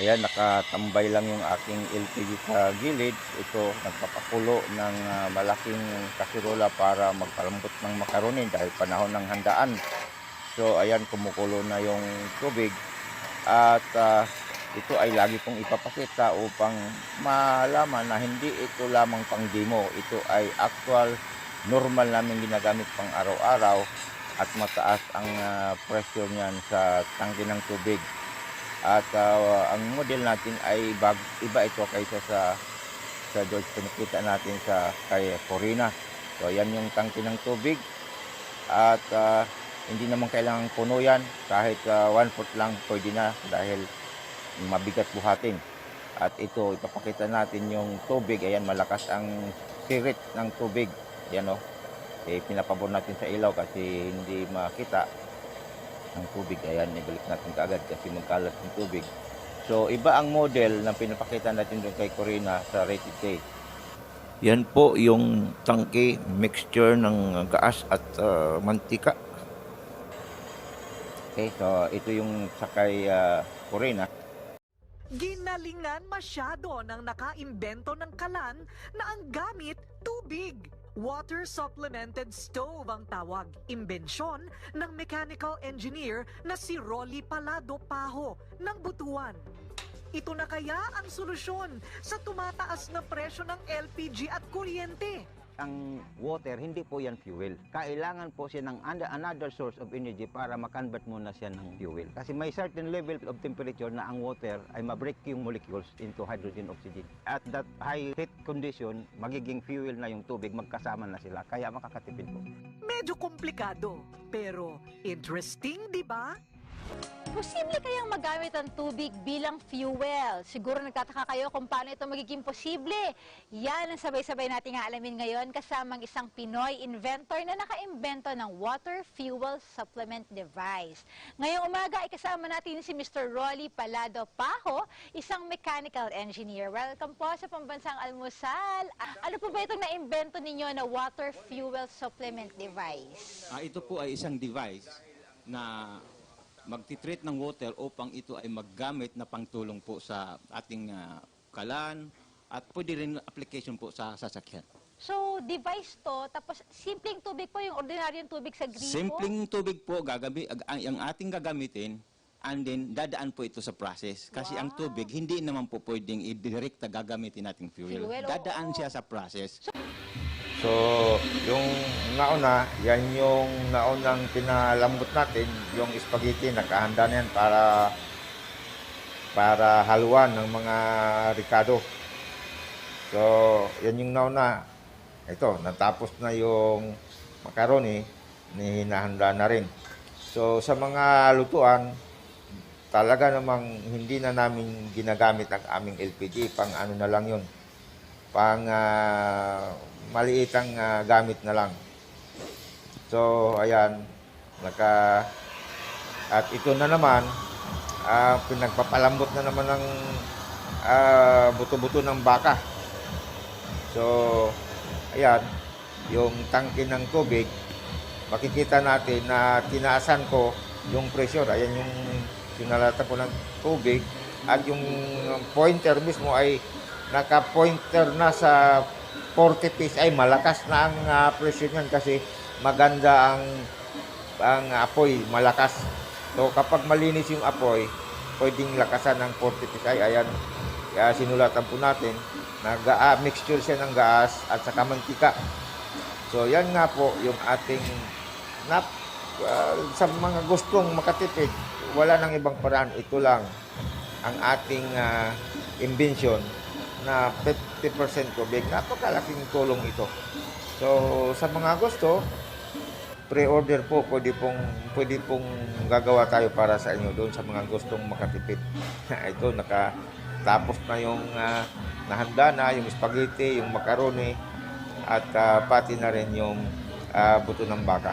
Ayan, nakatambay lang yung aking LPG sa gilid. Ito, nagpapakulo ng ah, malaking kasirola para magpalambot ng makaroni dahil panahon ng handaan. So, ayan, kumukulo na yung tubig. At ah, ito ay lagi kong ipapakita upang malaman na hindi ito lamang pang demo. Ito ay actual, normal namin ginagamit pang araw-araw at mataas ang ah, pressure niyan sa tangke ng tubig. At ah, ang model natin ay bag, iba ito kaysa sa sa George pinakita natin sa kay Corina. So yan yung tangke ng tubig. At ah, hindi naman kailangang puno yan. Kahit ah, one foot lang pwede na dahil mabigat buhatin. At ito, ipapakita natin yung tubig. Ayan, malakas ang sirit ng tubig. Yan o. Eh, pinapabor natin sa ilaw kasi hindi makita ng tubig. Ayan, ibalik natin kaagad kasi magkalat ng tubig. So, iba ang model na pinapakita natin doon kay Corina sa rated K. Yan po yung tangke mixture ng gaas at uh, mantika. Okay, so ito yung sakay uh, Corina. Ginalingan masyado ng nakaimbento ng kalan na ang gamit tubig. Water supplemented stove ang tawag. Imbensyon ng mechanical engineer na si Rolly Palado Paho ng Butuan. Ito na kaya ang solusyon sa tumataas na presyo ng LPG at kuryente. Ang water, hindi po yan fuel. Kailangan po siya ng another source of energy para makonvert muna siya ng fuel. Kasi may certain level of temperature na ang water ay mabreak yung molecules into hydrogen oxygen. At that high heat condition, magiging fuel na yung tubig, magkasama na sila. Kaya makakatipid po. Medyo komplikado, pero interesting, di ba? Posible kayang magamit ang tubig bilang fuel. Siguro nagtataka kayo kung paano ito magiging posible. Yan ang sabay-sabay nating aalamin ngayon kasamang isang Pinoy inventor na nakaimbento ng water fuel supplement device. Ngayong umaga, ikasama natin si Mr. Rolly Palado Paho, isang mechanical engineer. Welcome po sa Pambansang Almusal. Ano po ba itong naimbento ninyo na water fuel supplement device? Ah, ito po ay isang device na magtitreat ng water upang ito ay maggamit na pangtulong po sa ating ah, kalan at pwede rin application po sa sasakyan. So, device to, tapos simpleng tubig po, yung ordinaryong tubig sa gripo. Simpleng tubig po gagabi, ag- ang, ang ating gagamitin and then dadaan po ito sa process. Kasi ang Wow. tubig hindi naman po pwedeng i-direct na gagamitin nating fuel. Fuel, Dadaan oo. siya sa process. So, yung nauna, yan yung naunang pinalambot natin, yung spaghetti, nakahanda na yan para para haluan ng mga ricado. So, yan yung nauna. Ito, natapos na yung macaroni, ni hinahanda na rin. So, sa mga lutuan, talaga namang hindi na namin ginagamit ang aming LPG, pang ano na lang yun, pang ah, maliit ang ah, gamit na lang. So, ayan, naka, at ito na naman, ah, pinagpapalambot na naman ng ah, buto-buto ng baka. So, ayan, yung tangke ng tubig, makikita natin na tinaasan ko yung pressure. Ayan yung sinalatan ko ng tubig at yung pointer mismo ay naka-pointer na sa 40 piece ay malakas na ang ah, pressure niyan kasi maganda ang ang apoy, malakas. So kapag malinis yung apoy, pwedeng lakasan ng 40 piece ay ayan. Kaya sinulatan po natin na gaa, mixture siya ng gas at saka mantika. So yan nga po yung ating nap ah, sa mga gustong makatipid, wala nang ibang paraan. Ito lang ang ating ah, invention na 50% tubig. Napakalaking tulong ito. So, sa mga gusto, pre-order po, pwede pong, pwede pong gagawa tayo para sa inyo doon sa mga gustong makatipid. ito, nakatapos na yung ah, nahanda na, yung spaghetti, yung macaroni, at ah, pati na rin yung ah, buto ng baka.